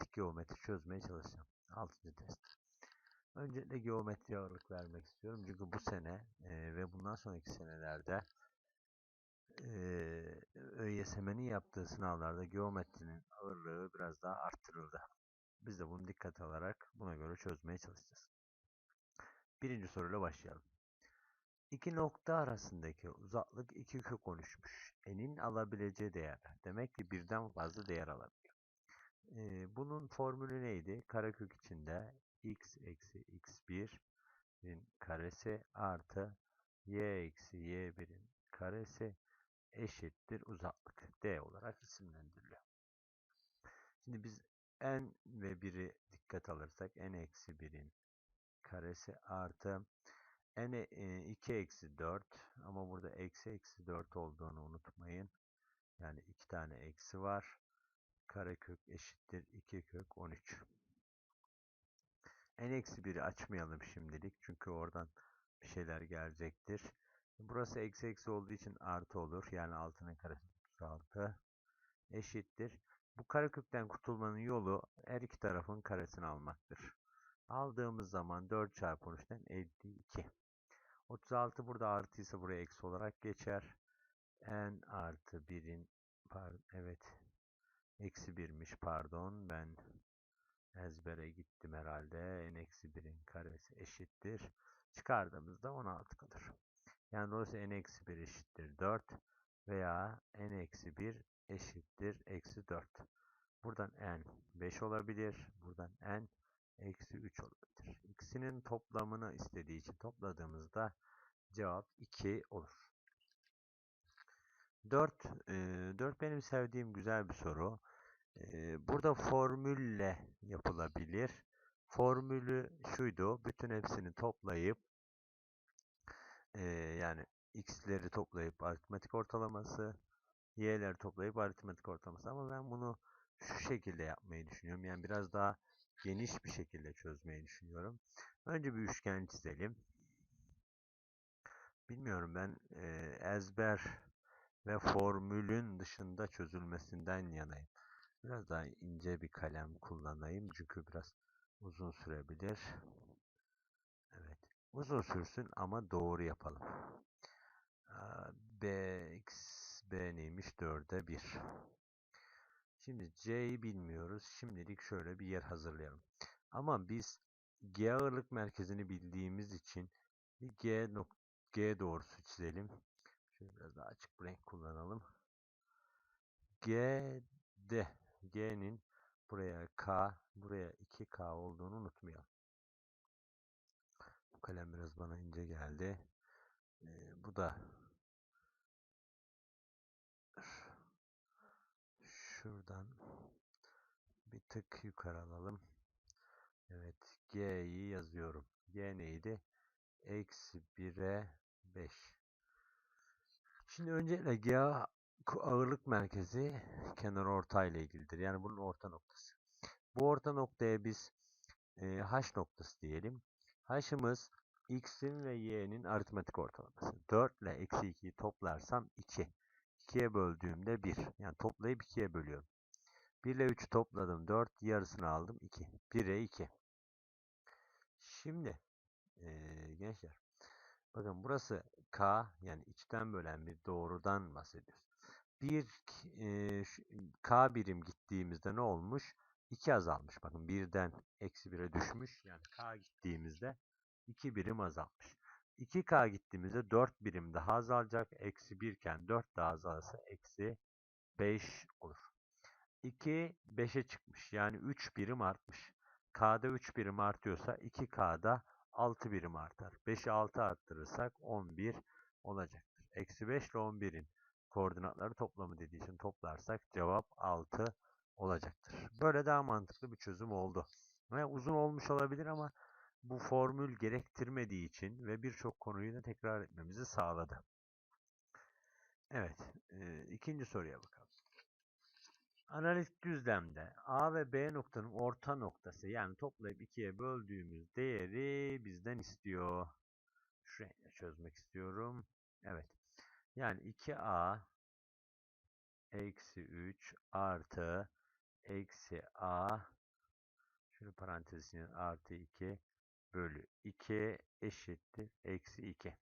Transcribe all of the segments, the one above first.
analitik geometri çözmeye çalışacağım. 6. test. Öncelikle geometri ağırlık vermek istiyorum. Çünkü bu sene e, ve bundan sonraki senelerde e, ÖYSM'nin yaptığı sınavlarda geometrinin ağırlığı biraz daha arttırıldı. Biz de bunu dikkat alarak buna göre çözmeye çalışacağız. Birinci soruyla başlayalım. İki nokta arasındaki uzaklık 2 kök oluşmuş. N'in alabileceği değerler. Demek ki birden fazla değer alabiliyor. Ee, bunun formülü neydi? Karekök içinde x eksi x1'in karesi artı y eksi y1'in karesi eşittir uzaklık. D olarak isimlendiriliyor. Şimdi biz n ve 1'i dikkat alırsak n eksi 1'in karesi artı n 2 eksi 4 ama burada eksi eksi 4 olduğunu unutmayın. Yani iki tane eksi var. Karekök eşittir 2 kök 13. n eksi 1'i açmayalım şimdilik. Çünkü oradan bir şeyler gelecektir. Burası eksi eksi olduğu için artı olur. Yani altının karesi 36 eşittir. Bu karekökten kurtulmanın yolu her iki tarafın karesini almaktır. Aldığımız zaman 4 çarpı 13'ten 52. 36 burada artıysa buraya eksi olarak geçer. n artı 1'in pardon, evet eksi 1'miş pardon ben ezbere gittim herhalde. n eksi 1'in karesi eşittir. Çıkardığımızda 16 kalır. Yani dolayısıyla n eksi 1 eşittir 4 veya n eksi 1 eşittir eksi 4. Buradan n 5 olabilir. Buradan n eksi 3 olabilir. İkisinin toplamını istediği için topladığımızda cevap 2 olur. 4, e, 4 benim sevdiğim güzel bir soru. E, burada formülle yapılabilir. Formülü şuydu. Bütün hepsini toplayıp e, yani x'leri toplayıp aritmetik ortalaması, y'leri toplayıp aritmetik ortalaması. Ama ben bunu şu şekilde yapmayı düşünüyorum. Yani biraz daha geniş bir şekilde çözmeyi düşünüyorum. Önce bir üçgen çizelim. Bilmiyorum ben e, ezber ve formülün dışında çözülmesinden yanayım. Biraz daha ince bir kalem kullanayım çünkü biraz uzun sürebilir. Evet. Uzun sürsün ama doğru yapalım. Bx b neymiş? 4'e 1. Şimdi C'yi bilmiyoruz. Şimdilik şöyle bir yer hazırlayalım. Ama biz G ağırlık merkezini bildiğimiz için G, G doğrusu çizelim. Şöyle biraz daha açık renk kullanalım. G'de G'nin buraya K, buraya 2K olduğunu unutmayalım. Bu kalem biraz bana ince geldi. Ee, bu da şuradan bir tık yukarı alalım. Evet. G'yi yazıyorum. G neydi? Eksi 1'e 5. Şimdi öncelikle G ağırlık merkezi kenar orta ile ilgilidir. Yani bunun orta noktası. Bu orta noktaya biz e, H noktası diyelim. H'ımız X'in ve Y'nin aritmetik ortalaması. 4 ile eksi 2'yi toplarsam 2. 2'ye böldüğümde 1. Yani toplayıp 2'ye bölüyorum. 1 ile 3'ü topladım. 4 yarısını aldım. 2. 1'e 2. Şimdi ee, gençler bakın burası K yani içten bölen bir doğrudan bahsediyoruz. Bir e, K birim gittiğimizde ne olmuş? 2 azalmış. Bakın birden eksi 1'e düşmüş. Yani K gittiğimizde 2 birim azalmış. 2K gittiğimizde 4 birim daha azalacak. Eksi 1 iken 4 daha azalırsa eksi 5 olur. 2 5'e çıkmış. Yani 3 birim artmış. K'da 3 birim artıyorsa 2K'da 6 birim artar. 5'i 6 arttırırsak 11 olacaktır. Eksi 5 ile 11'in koordinatları toplamı dediği için toplarsak cevap 6 olacaktır. Böyle daha mantıklı bir çözüm oldu. Ve uzun olmuş olabilir ama bu formül gerektirmediği için ve birçok konuyu da tekrar etmemizi sağladı. Evet, e, ikinci soruya bakalım. Analitik düzlemde A ve B noktanın orta noktası yani toplayıp ikiye böldüğümüz değeri bizden istiyor. Şuraya çözmek istiyorum. Evet. Yani 2A eksi 3 artı eksi a şunu parantez artı 2 bölü 2 eşittir eksi 2.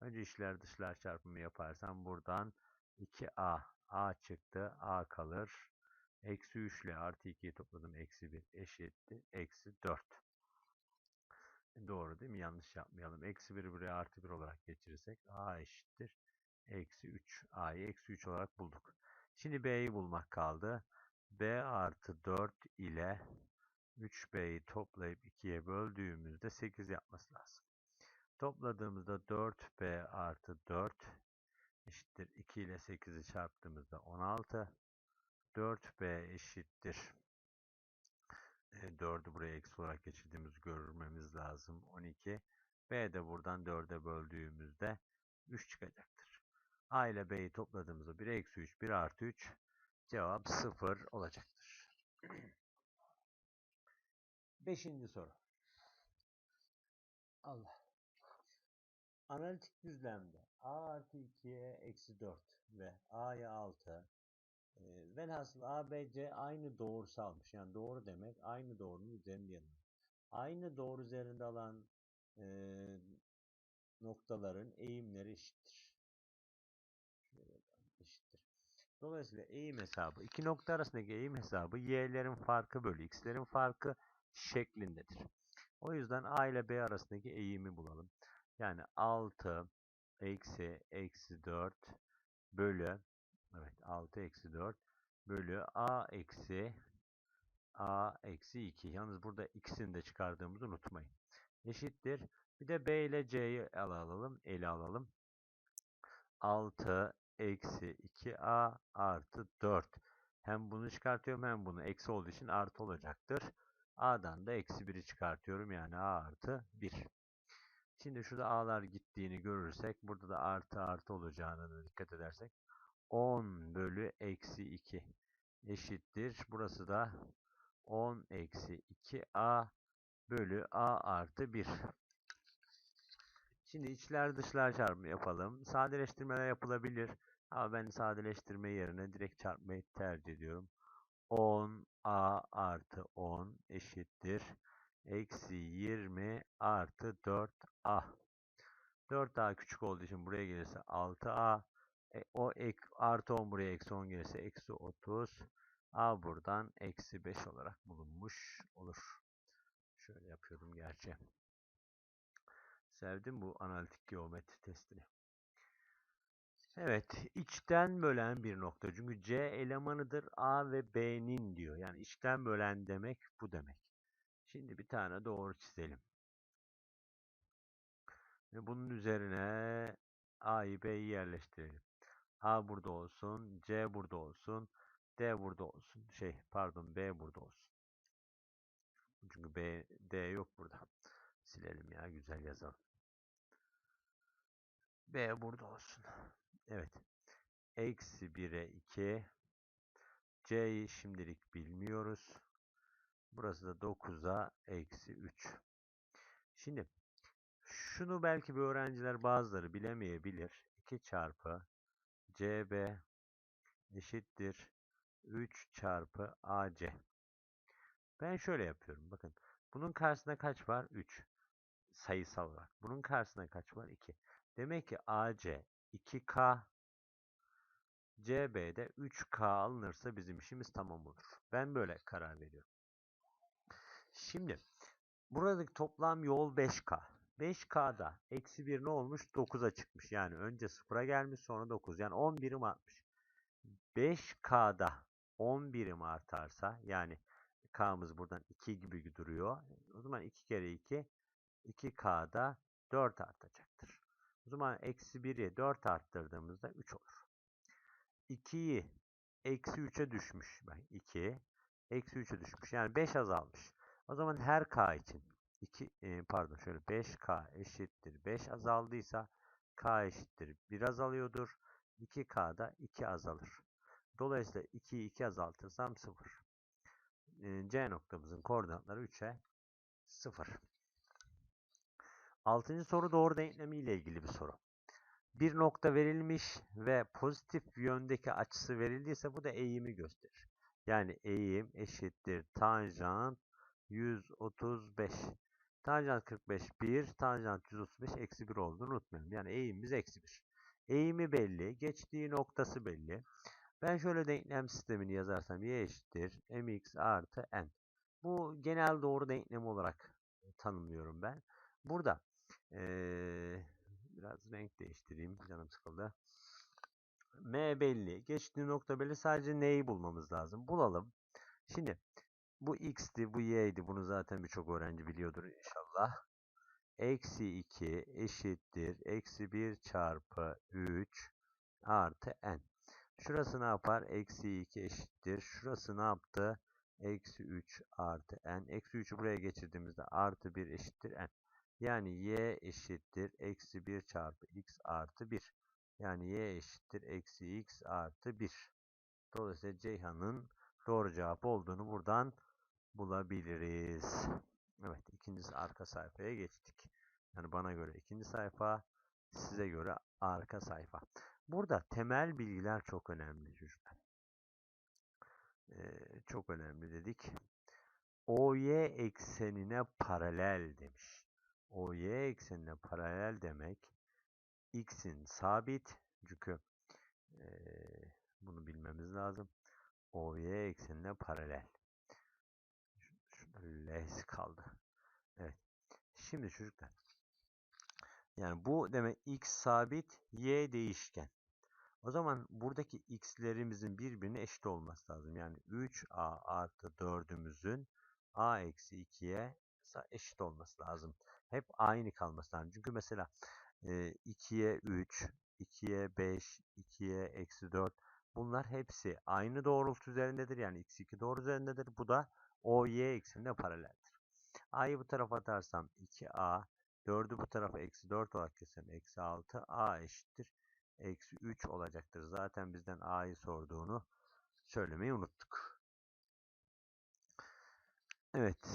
Önce işler dışlar çarpımı yaparsam buradan 2a a çıktı a kalır. Eksi 3 ile artı 2'yi topladım. Eksi 1 eşittir. Eksi 4. Doğru değil mi? Yanlış yapmayalım. Eksi 1'i buraya artı 1 olarak geçirirsek a eşittir. Eksi 3. a'yı eksi 3 olarak bulduk. Şimdi b'yi bulmak kaldı. b artı 4 ile 3b'yi toplayıp 2'ye böldüğümüzde 8 yapması lazım. Topladığımızda 4b artı 4 eşittir 2 ile 8'i çarptığımızda 16. 4b eşittir. E, 4'ü buraya eksi olarak geçirdiğimizi görmemiz lazım. 12. b de buradan 4'e böldüğümüzde 3 çıkacaktır. a ile b'yi topladığımızda 1 eksi 3, 1 artı 3 cevap 0 olacaktır. Beşinci soru. Allah. Analitik düzlemde a artı 2'ye eksi 4 ve a'ya 6 e, velhasıl a, b, c aynı doğrusalmış. Yani doğru demek aynı doğrunun üzerinde yanıyor. Aynı doğru üzerinde alan e, noktaların eğimleri eşittir. Eşittir. Dolayısıyla eğim hesabı, iki nokta arasındaki eğim hesabı y'lerin farkı bölü x'lerin farkı şeklindedir. O yüzden a ile b arasındaki eğimi bulalım. Yani 6 eksi eksi 4 bölü evet 6 eksi 4 bölü a eksi a eksi 2. Yalnız burada ikisini de çıkardığımızı unutmayın. Eşittir. Bir de b ile c'yi ele alalım. Ele alalım. 6 eksi 2a artı 4. Hem bunu çıkartıyorum hem bunu. Eksi olduğu için artı olacaktır. a'dan da eksi 1'i çıkartıyorum. Yani a artı 1. Şimdi şurada a'lar gittiğini görürsek burada da artı artı olacağına da dikkat edersek 10 bölü eksi 2 eşittir. Burası da 10 eksi 2a bölü a artı 1. Şimdi içler dışlar çarpımı yapalım. Sadeleştirmeler yapılabilir. Ama ben sadeleştirme yerine direkt çarpmayı tercih ediyorum. 10a artı 10 eşittir. Eksi 20 artı 4a. 4a küçük olduğu için buraya gelirse 6a. E, o ek, artı 10 buraya eksi 10 gelirse eksi 30. A buradan eksi 5 olarak bulunmuş olur. Şöyle yapıyordum gerçi. Sevdim bu analitik geometri testini. Evet, içten bölen bir nokta. Çünkü C elemanıdır A ve B'nin diyor. Yani içten bölen demek bu demek. Şimdi bir tane doğru çizelim. Ve bunun üzerine A'yı B'yi yerleştirelim. A burada olsun, C burada olsun, D burada olsun. Şey, pardon B burada olsun. Çünkü B, D yok burada. Silelim ya, güzel yazalım. B burada olsun. Evet. Eksi 1'e 2. C'yi şimdilik bilmiyoruz. Burası da 9'a eksi 3. Şimdi şunu belki bir öğrenciler bazıları bilemeyebilir. 2 çarpı CB eşittir 3 çarpı AC. Ben şöyle yapıyorum. Bakın. Bunun karşısında kaç var? 3. Sayısal olarak. Bunun karşısında kaç var? 2. Demek ki AC 2K CB'de 3K alınırsa bizim işimiz tamam olur. Ben böyle karar veriyorum. Şimdi buradaki toplam yol 5K. 5K'da eksi 1 ne olmuş? 9'a çıkmış. Yani önce 0'a gelmiş sonra 9. Yani 10 birim artmış. 5K'da 10 birim artarsa yani K'mız buradan 2 gibi duruyor. O zaman 2 kere 2 2K'da 4 artacaktır. O zaman eksi 1'i 4 arttırdığımızda 3 olur. 2'yi eksi 3'e düşmüş. Bak 2 eksi 3'e düşmüş. Yani 5 azalmış. O zaman her k için 2 e, pardon şöyle 5k eşittir 5 azaldıysa k eşittir 1 azalıyordur. 2k'da 2 azalır. Dolayısıyla 2'yi 2 azaltırsam 0. E, C noktamızın koordinatları 3'e 0. Altıncı soru doğru denklemi ile ilgili bir soru. bir nokta verilmiş ve pozitif yöndeki açısı verildiyse bu da eğimi gösterir. Yani eğim eşittir tanjant 135. Tanjant 45 1, tanjant 135 eksi 1 olduğunu unutmayalım. Yani eğimimiz eksi 1. Eğimi belli, geçtiği noktası belli. Ben şöyle denklem sistemini yazarsam y eşittir mx artı n. Bu genel doğru denklemi olarak tanımlıyorum ben. Burada ee, biraz renk değiştireyim. Canım sıkıldı. M belli. Geçtiği nokta belli. Sadece neyi bulmamız lazım. Bulalım. Şimdi bu x'ti, bu y'ydi. Bunu zaten birçok öğrenci biliyordur inşallah. Eksi 2 eşittir. Eksi 1 çarpı 3 artı n. Şurası ne yapar? Eksi 2 eşittir. Şurası ne yaptı? Eksi 3 artı n. Eksi 3'ü buraya geçirdiğimizde artı 1 eşittir n. Yani y eşittir. Eksi 1 çarpı x artı 1. Yani y eşittir. Eksi x artı 1. Dolayısıyla Ceyhan'ın doğru cevap olduğunu buradan bulabiliriz. Evet ikinci arka sayfaya geçtik. Yani bana göre ikinci sayfa, size göre arka sayfa. Burada temel bilgiler çok önemli çocuklar. Ee, çok önemli dedik. OY eksenine paralel demiş. OY eksenine paralel demek x'in sabit çünkü e, bunu bilmemiz lazım. OY eksenine paralel. L'si kaldı. Evet. Şimdi çocuklar. Yani bu demek x sabit, y değişken. O zaman buradaki x'lerimizin birbirine eşit olması lazım. Yani 3a artı 4'ümüzün a eksi 2'ye eşit olması lazım. Hep aynı kalması lazım. Çünkü mesela 2'ye 3, 2'ye 5, 2'ye eksi 4 bunlar hepsi aynı doğrultu üzerindedir. Yani x2 doğru üzerindedir. Bu da OY eksenine paraleldir. A'yı bu tarafa atarsam 2A, 4'ü bu tarafa eksi 4 olarak keserim. Eksi 6, A eşittir. Eksi 3 olacaktır. Zaten bizden A'yı sorduğunu söylemeyi unuttuk. Evet.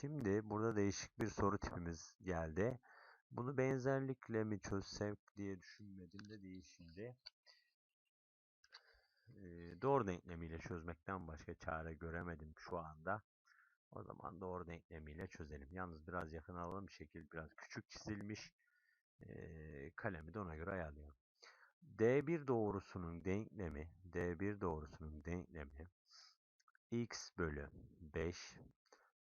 Şimdi burada değişik bir soru tipimiz geldi. Bunu benzerlikle mi çözsek diye düşünmedim de değil şimdi. Doğru denklemiyle çözmekten başka çare göremedim şu anda. O zaman doğru denklemiyle çözelim. Yalnız biraz yakın alalım. Şekil biraz küçük çizilmiş. Ee, kalemi de ona göre ayarlıyorum. D1 doğrusunun denklemi D1 doğrusunun denklemi x bölü 5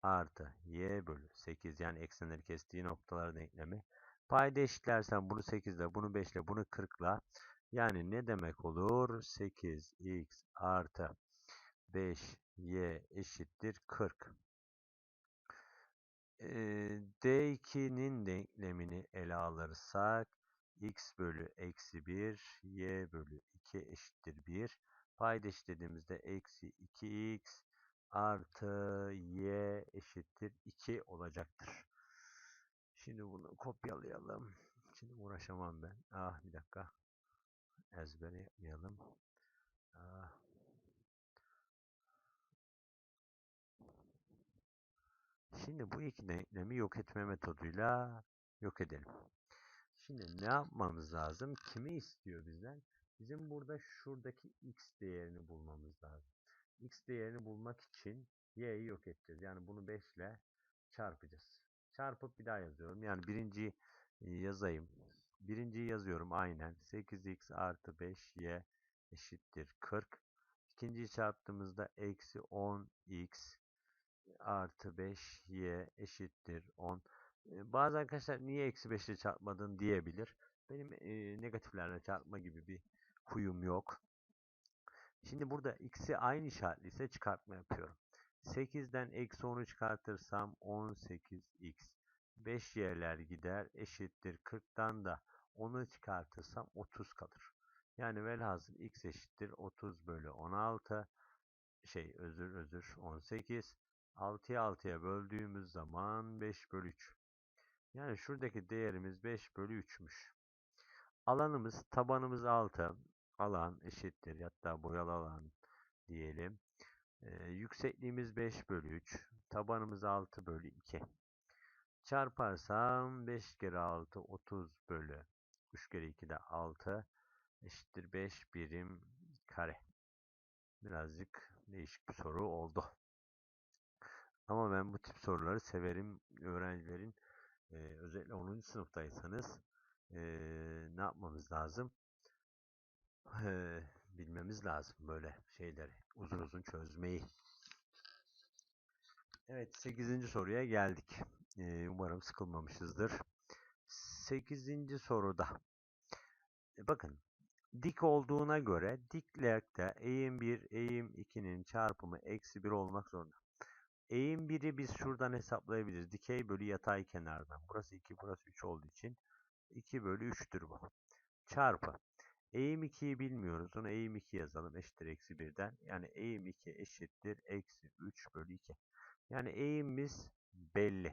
artı y bölü 8 yani eksenleri kestiği noktalar denklemi. Payda eşitlersem bunu 8 ile bunu 5 ile bunu 40 ile yani ne demek olur? 8x artı 5y eşittir 40. Ee, D2'nin denklemini ele alırsak x bölü eksi 1 y bölü 2 eşittir 1. Payda eşitlediğimizde eksi 2x artı y eşittir 2 olacaktır. Şimdi bunu kopyalayalım. Şimdi uğraşamam ben. Ah bir dakika. Ezber yapmayalım. Ah. Şimdi bu iki denklemi yok etme metoduyla yok edelim. Şimdi ne yapmamız lazım? Kimi istiyor bizden? Bizim burada şuradaki x değerini bulmamız lazım. x değerini bulmak için y'yi yok edeceğiz. Yani bunu 5 ile çarpacağız. Çarpıp bir daha yazıyorum. Yani birinciyi yazayım. Birinciyi yazıyorum aynen. 8x artı 5y eşittir 40. İkinciyi çarptığımızda eksi 10x artı 5y eşittir 10. Bazı arkadaşlar niye eksi 5 ile çarpmadın diyebilir. Benim e, negatiflerle çarpma gibi bir huyum yok. Şimdi burada x'i aynı işaretliyse çıkartma yapıyorum. 8'den eksi 10'u çıkartırsam 18x. 5 y'ler gider eşittir 40'tan da 10'u çıkartırsam 30 kalır. Yani velhasıl x eşittir 30 bölü 16 şey özür özür 18 6'ya 6'ya böldüğümüz zaman 5 bölü 3. Yani şuradaki değerimiz 5 bölü 3'müş. Alanımız tabanımız 6. Alan eşittir hatta boyalı alan diyelim. Ee, yüksekliğimiz 5 bölü 3. Tabanımız 6 bölü 2. Çarparsam 5 kere 6 30 bölü 3 kere 2 de 6 eşittir 5 birim kare. Birazcık değişik bir soru oldu. Ama ben bu tip soruları severim. Öğrencilerin e, özellikle 10. sınıftaysanız e, ne yapmamız lazım? E, bilmemiz lazım böyle şeyleri. Uzun uzun çözmeyi. Evet 8. soruya geldik. Umarım sıkılmamışızdır. 8. soruda e, bakın dik olduğuna göre diklerde eğim 1, eğim 2'nin çarpımı eksi 1 olmak zorunda. Eğim 1'i biz şuradan hesaplayabiliriz. Dikey bölü yatay kenardan. Burası 2, burası 3 olduğu için 2 bölü 3'tür bu. Çarpı. Eğim 2'yi bilmiyoruz. Onu eğim 2 yazalım. Eşittir eksi 1'den. Yani eğim 2 eşittir eksi 3 bölü 2. Yani eğimimiz belli.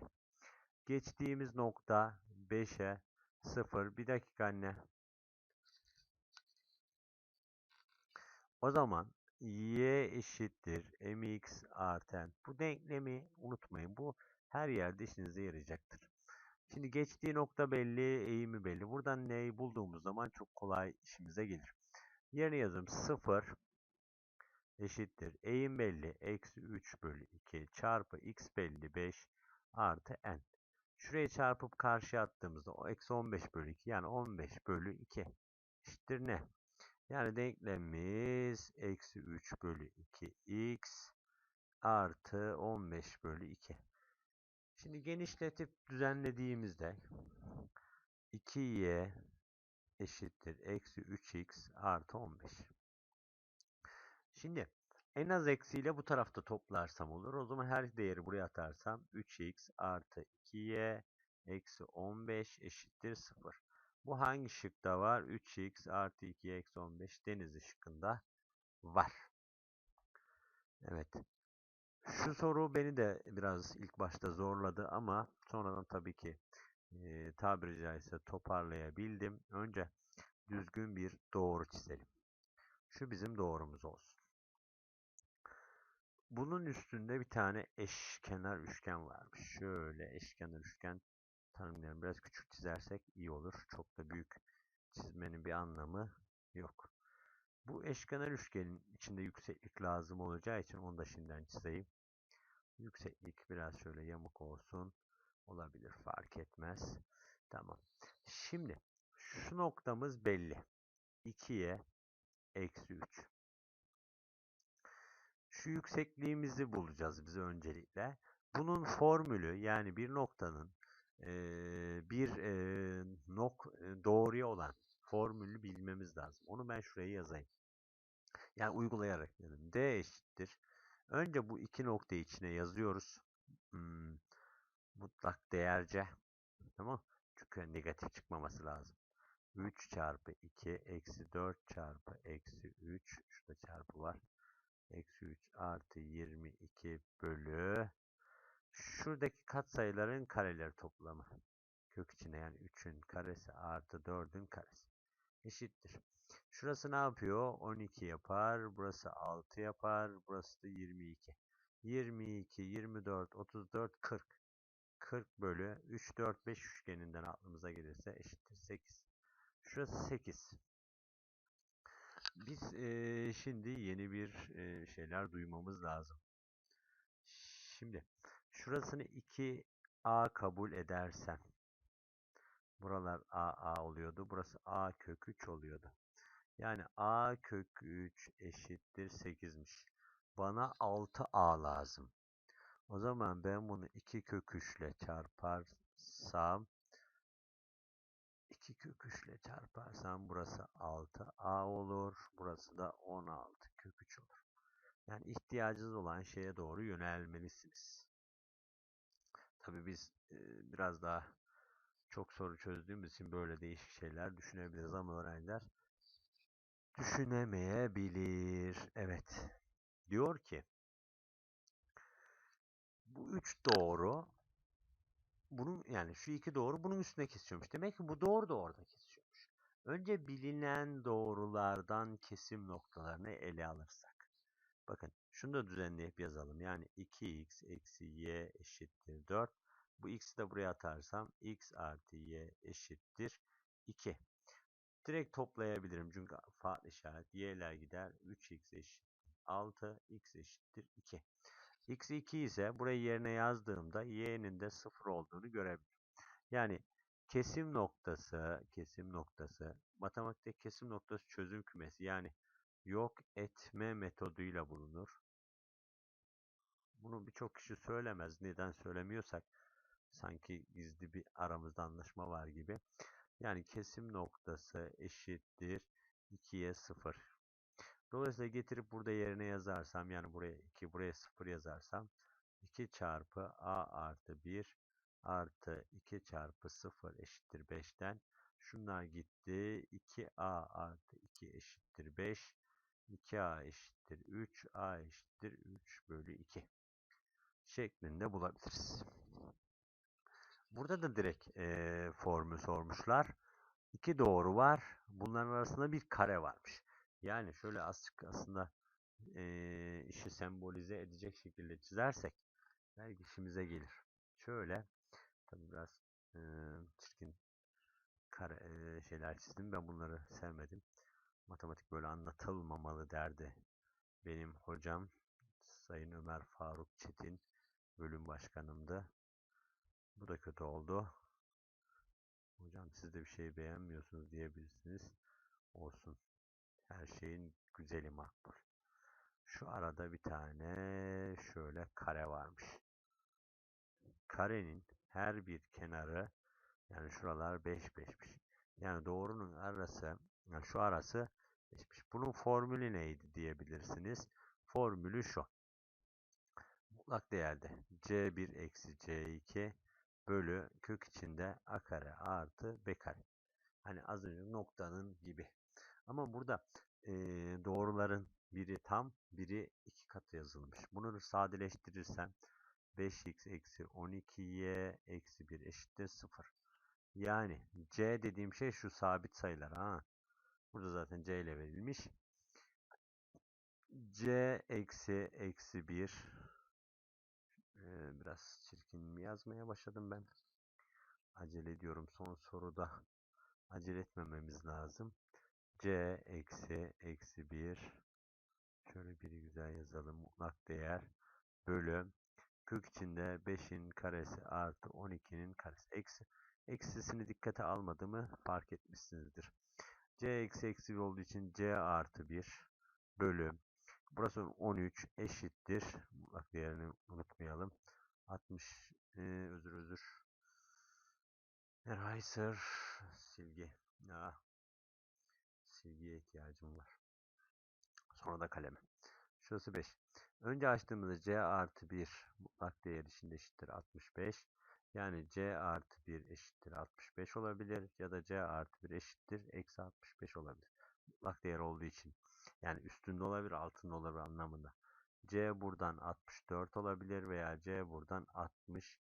Geçtiğimiz nokta 5'e 0. Bir dakika anne. O zaman y eşittir mx artı Bu denklemi unutmayın. Bu her yerde işinize yarayacaktır. Şimdi geçtiği nokta belli, eğimi belli. Buradan neyi bulduğumuz zaman çok kolay işimize gelir. Yerine yazım 0 eşittir. Eğim belli. Eksi 3 bölü 2 çarpı x belli 5 artı n. Şuraya çarpıp karşıya attığımızda o eksi 15 bölü 2 yani 15 bölü 2 eşittir ne? Yani denklemimiz eksi 3 bölü 2x artı 15 bölü 2. Şimdi genişletip düzenlediğimizde 2y eşittir eksi 3x artı 15. Şimdi en az eksiyle bu tarafta toplarsam olur. O zaman her değeri buraya atarsam 3x artı 2y eksi 15 eşittir 0. Bu hangi şıkta var? 3x artı 2 eksi 15 deniz şıkkında var. Evet. Şu soru beni de biraz ilk başta zorladı ama sonradan tabii ki e, tabiri caizse toparlayabildim. Önce düzgün bir doğru çizelim. Şu bizim doğrumuz olsun. Bunun üstünde bir tane eşkenar üçgen varmış. Şöyle eşkenar üçgen tanımlayalım. Biraz küçük çizersek iyi olur. Çok da büyük çizmenin bir anlamı yok. Bu eşkenar üçgenin içinde yükseklik lazım olacağı için onu da şimdiden çizeyim. Yükseklik biraz şöyle yamuk olsun. Olabilir fark etmez. Tamam. Şimdi şu noktamız belli. 2'ye eksi 3. Şu yüksekliğimizi bulacağız biz öncelikle. Bunun formülü yani bir noktanın e, bir e, nok doğruya olan formülü bilmemiz lazım. Onu ben şuraya yazayım. Yani uygulayarak dedim. D eşittir. Önce bu iki noktayı içine yazıyoruz. Hmm, mutlak değerce. Tamam. Çünkü negatif çıkmaması lazım. 3 çarpı 2 eksi 4 çarpı eksi 3. Şurada çarpı var. Eksi 3 artı 22 bölü şuradaki katsayıların kareleri toplamı. Kök içine yani 3'ün karesi artı 4'ün karesi. Eşittir. Şurası ne yapıyor? 12 yapar. Burası 6 yapar. Burası da 22. 22, 24, 34, 40. 40 bölü 3, 4, 5 üçgeninden aklımıza gelirse eşittir 8. Şurası 8. Biz e, şimdi yeni bir e, şeyler duymamız lazım. Şimdi şurasını 2A kabul edersen buralar AA oluyordu. Burası A kök 3 oluyordu. Yani A kök 3 eşittir 8'miş. Bana 6A lazım. O zaman ben bunu 2 kök 3 ile çarparsam 2 kök 3 ile çarparsam burası 6A olur. Burası da 16 kök 3 olur. Yani ihtiyacınız olan şeye doğru yönelmelisiniz. Tabii biz e, biraz daha çok soru çözdüğümüz için böyle değişik şeyler düşünebiliriz ama öğrenciler düşünemeyebilir. Evet. Diyor ki bu üç doğru bunun yani şu iki doğru bunun üstüne kesiyormuş. Demek ki bu doğru da orada kesiyormuş. Önce bilinen doğrulardan kesim noktalarını ele alırsak. Bakın şunu da düzenleyip yazalım. Yani 2x eksi y eşittir 4. Bu x'i de buraya atarsam x artı y eşittir 2. Direkt toplayabilirim çünkü farklı işaret. Y'ler gider. 3x eşittir 6. x eşittir 2. x 2 ise burayı yerine yazdığımda y'nin de 0 olduğunu görebilirim. Yani kesim noktası, kesim noktası, matematikte kesim noktası çözüm kümesi yani yok etme metoduyla bulunur. Bunu birçok kişi söylemez. Neden söylemiyorsak sanki gizli bir aramızda anlaşma var gibi. Yani kesim noktası eşittir 2'ye 0. Dolayısıyla getirip burada yerine yazarsam yani buraya 2 buraya 0 yazarsam 2 çarpı a artı 1 artı 2 çarpı 0 eşittir 5'ten şunlar gitti 2a artı 2 eşittir 5 2a eşittir 3 a eşittir 3 bölü 2 şeklinde bulabiliriz. Burada da direkt e, formül sormuşlar. İki doğru var. Bunların arasında bir kare varmış. Yani şöyle aslında e, işi sembolize edecek şekilde çizersek belki işimize gelir. Şöyle tabi biraz e, çirkin kare e, şeyler çizdim. Ben bunları sevmedim. Matematik böyle anlatılmamalı derdi. Benim hocam Sayın Ömer Faruk Çetin bölüm başkanımdı. Bu da kötü oldu. Hocam siz de bir şey beğenmiyorsunuz diyebilirsiniz. Olsun. Her şeyin güzeli makbul. Şu arada bir tane şöyle kare varmış. Karenin her bir kenarı yani şuralar 5 5'miş. Yani doğrunun arası yani şu arası 5'miş. Bunun formülü neydi diyebilirsiniz. Formülü şu. Mutlak değerde C1 eksi C2 bölü kök içinde a kare artı b kare. Hani az önce noktanın gibi. Ama burada e, doğruların biri tam, biri iki katı yazılmış. Bunu sadeleştirirsem 5x eksi 12y eksi 1 eşittir 0. Yani c dediğim şey şu sabit sayılar. ha. Burada zaten c ile verilmiş. c eksi eksi 1 ee, biraz çirkin mi yazmaya başladım ben. Acele ediyorum. Son soruda acele etmememiz lazım. C eksi eksi 1 şöyle biri güzel yazalım. Mutlak değer bölü kök içinde 5'in karesi artı 12'nin karesi. Eksi, eksisini dikkate almadığımı fark etmişsinizdir. C eksi eksi 1 olduğu için C artı 1 bölü Burası 13 eşittir. Mutlak değerini unutmayalım. 60 e, özür özür. Eraser silgi. Ya. Silgiye ihtiyacım var. Sonra da kaleme. Şurası 5. Önce açtığımızda C artı 1 mutlak değer içinde eşittir 65. Yani C artı 1 eşittir 65 olabilir. Ya da C artı 1 eşittir eksi 65 olabilir. Mutlak değer olduğu için. Yani üstünde olabilir, altında olabilir anlamında. C buradan 64 olabilir veya C buradan 60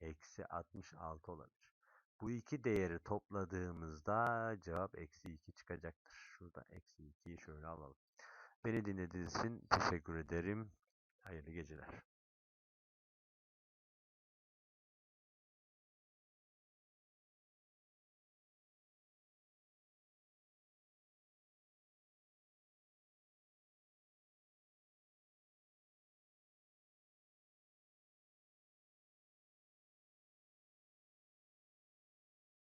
eksi 66 olabilir. Bu iki değeri topladığımızda cevap eksi 2 çıkacaktır. Şurada eksi 2'yi şöyle alalım. Beni dinlediğiniz için teşekkür ederim. Hayırlı geceler.